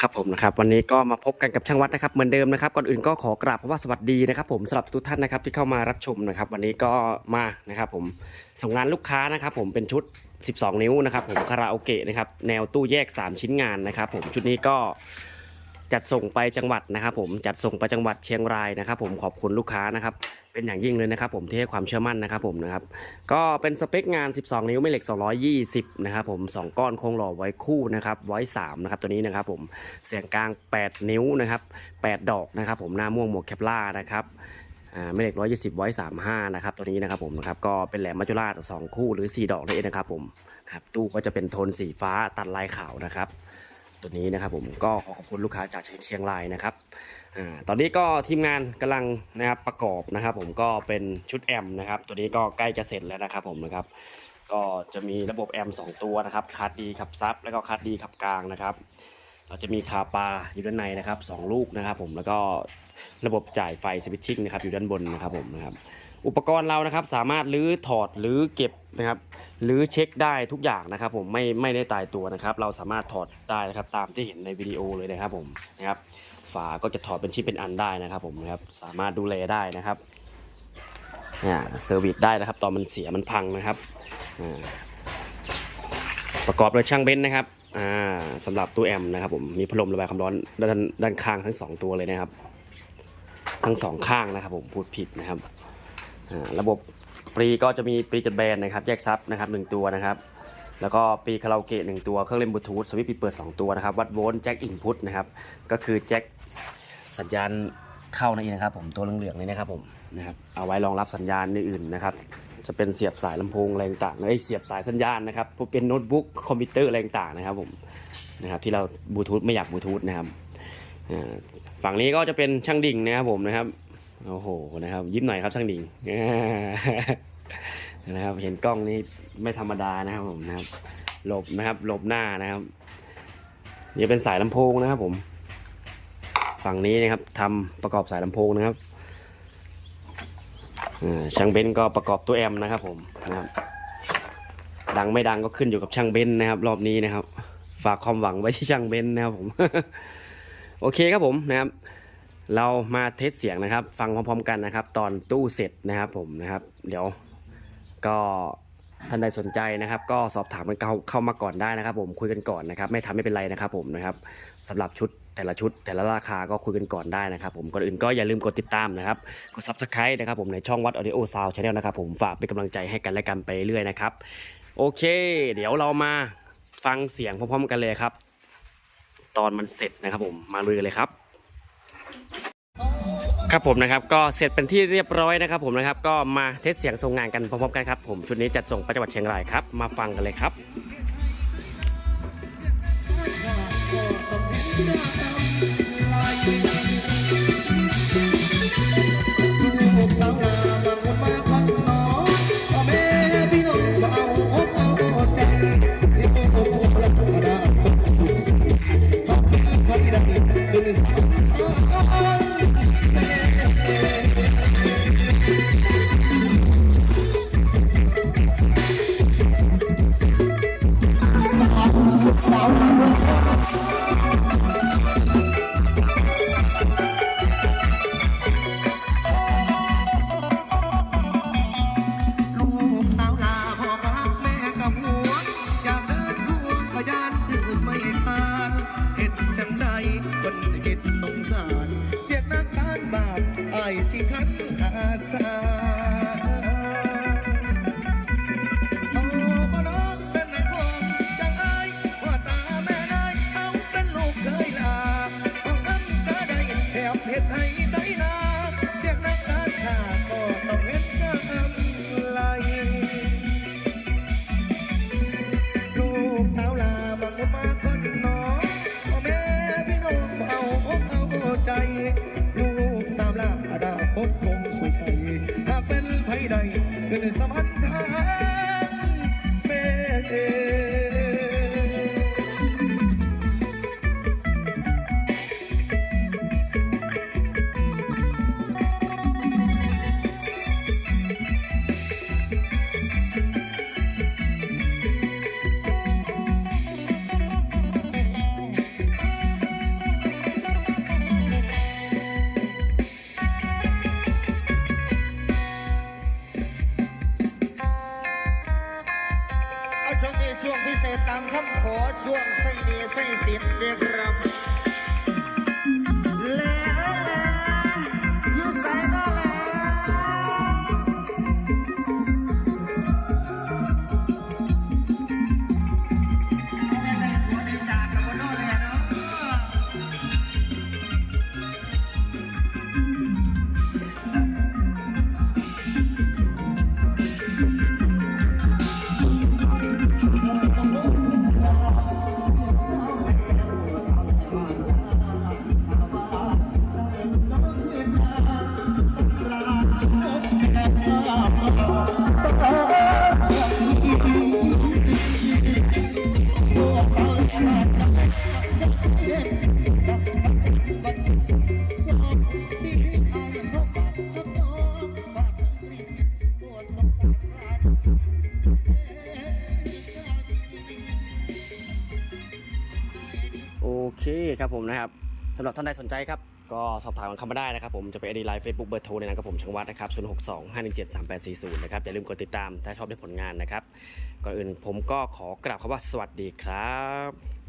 ครับผมนะครับวันนี้ก็มาพบกันกับช่างวัดนะครับเหมือนเดิมนะครับก่อนอื่นก็ขอกราบคำว่าสวัสดีนะครับ ผมสำหรับทุกท่านนะครับที่เข้ามารับชมนะครับ วันนี้ก็มานะครับ ผมส่งงานลูกค้านะครับ ผมเป็นชุด 12 นิ้วนะครับ ผมคาราโอเกะนะครับแนวตู้แยก 3 ชิ้นงานนะครับ ผมชุดนี้ก็ จัดส่งไปจังหวัดนะครับผมจัดส่งไปจังหวัดเชียงรายนะครับ ผมขอบคุณลูกค้านะครับเป็นอย่างยิ่งเลยนะครับผมที่ให้ความเชื่อมั่นนะครับผมนะครับก็เป็นสเปคงาน 12 นิ้วไม่เหล็ก 220 นะครับผม2ก้อนโครงหล่อไว้คู่นะครับไว้3นะครับตัวนี้นะครับผมเสียงกลาง 8 นิ้วนะครับ 8 ดอกนะครับผมหน้าม่วงหมวกแคปล่านะครับไม่เหล็ก 120 ไว้35 นะครับตัวนี้นะครับผมนะครับก็เป็นแหลมมัจจุราช2คู่หรือ 4 ดอกนั่นเองนะครับผมครับตู้ก็จะเป็นโทนสีฟ้าตัดลายขาวนะครับ ตัวนี้นะครับผมก็ขอขอบคุณลูกค้าจากเชียงรายนะครับอ่าตอนนี้ก็ทีมงานกำลังนะครับประกอบนะครับ ผมก็เป็นชุดแอมนะครับ ตัวนี้ก็ใกล้จะเสร็จแล้วนะครับผมนะครับก็จะมีระบบแอม2ตัวนะครับคาร์ดดีขับซับแล้วก็คาร์ดดีขับกลางนะครับเราจะมีคาปาอยู่ด้านในนะครับสองลูกนะครับ ผมแล้วก็ระบบจ่ายไฟสวิตชิ่งนะครับอยู่ด้านบนนะครับผมนะครับ อุปกรณ์เรานะครับสามารถรื้อถอดหรือเก็บนะครับหรือเช็คได้ทุกอย่างนะครับ ผมไม่ไม่ได้ตายตัวนะครับ เราสามารถถอดได้นะครับตามที่เห็นในวิดีโอเลยนะครับผมนะครับ ฝาก็จะถอดเป็นชิ้นเป็นอันได้นะครับ ผมนะครับสามารถดูแลได้นะครับอ่าเซอร์วิสได้นะครับ ตอนมันเสียมันพังนะครับอ่าประกอบโดยช่างเบนซ์นะครับอ่าสำหรับตู้แอมนะครับ ผมมีพัดลมระบายความร้อนด้านด้านข้างทั้งสองตัวเลยนะครับ ทั้งสองข้างนะครับ ผมพูดผิดนะครับ ระบบปรีก็จะมีปรีจัดแบนนะครับแยกซับนะครับหนึ่งตัวนะครับ แล้วก็ปีคาราโอเกะหนึ่งตัว เครื่องเล่นบลูทูธสวิตช์ปิดเปิด 2 ตัวนะครับวัดโวลต์แจ็คอินพุตนะครับก็คือแจ็คสัญญาณเข้านั่นเองนะครับผมตัวเหลืองๆเลยนะครับผมนะครับเอาไว้รองรับสัญญาณอื่นๆนะครับจะเป็นเสียบสายลำโพงอะไรต่างๆเอ้เสียบสายสัญญาณนะครับพวกเป็นโน้ตบุ๊กคอมพิวเตอร์อะไรต่างๆนะครับผมนะครับที่เราบลูทูธไม่อยากบลูทูธนะครับฝั่งนี้ก็จะเป็นช่างดิ่งนะครับผมนะครับ โอ้โหนะครับ ยิ้มหน่อยครับช่างดิงนะครับเห็นกล้องนี่ไม่ธรรมดานะครับผมนะครับ หลบนะครับ หลบหน้านะครับนี่เป็นสายลำโพงนะครับ ผม ฝั่งนี้นะครับทำประกอบสายลำโพงนะครับช่างเบนซ์ก็ประกอบตัวแอมนะครับ ผมนะครับ ดังไม่ดังก็ขึ้นอยู่กับช่างเบนซ์นะครับ รอบนี้นะครับ ฝากความหวังไว้ที่ช่างเบนซ์นะครับผม โอเคครับผมนะครับ เรามาเทสเสียงนะครับ ฟังพร้อมๆกันนะครับ ตอนตู้เสร็จนะครับผมนะครับ เดี๋ยวก็ท่านใดสนใจนะครับ ก็สอบถามกันเข้าเข้ามาก่อนได้นะครับ ผมคุยกันก่อนนะครับ ไม่ทำไม่เป็นไรนะครับ ผมนะครับสำหรับชุดแต่ละชุด แต่ละราคาก็คุยกันก่อนได้นะครับ ผมก่อนอื่นก็อย่าลืมกดติดตามนะครับกด subscribe นะครับ ผมในช่องวัด audio sound channel นะครับ ผมฝากเป็นกำลังใจให้กันและกันไปเรื่อยนะครับ โอเค เดี๋ยวเรามาฟังเสียงพร้อมๆกันเลยครับ ตอนมันเสร็จนะครับ ผมมาลุยกันเลยครับ ครับผมนะครับก็เสร็จเป็นที่เรียบร้อยนะครับ ผมนะครับก็มาเทสเสียงส่งงานกันพร้อมๆกันครับผมชุดนี้จัดส่งไปจังหวัดเชียงรายครับ มาฟังกันเลยครับ สิขันอาสา ขึ้ ช่วงพิเศษตามคำขอช่วงไส้เดียไส้สินเรียกรำ คครับผมนะครับสำหรับท่านใดสนใจครับก็สอบถามกันเข้ามาได้นะครับผมจะไปอดีไลน์เฟซบุ๊กเบอร์โทรในนั้นกับผมชังวัดนะครับ0 6 2 5 1 7 3 8 4 0นะครับอย่าลืมกดติดตามถ้าชอบในผลงานนะครับก่อนอื่นผมก็ขอกราบคำว่าสวัสดีครับ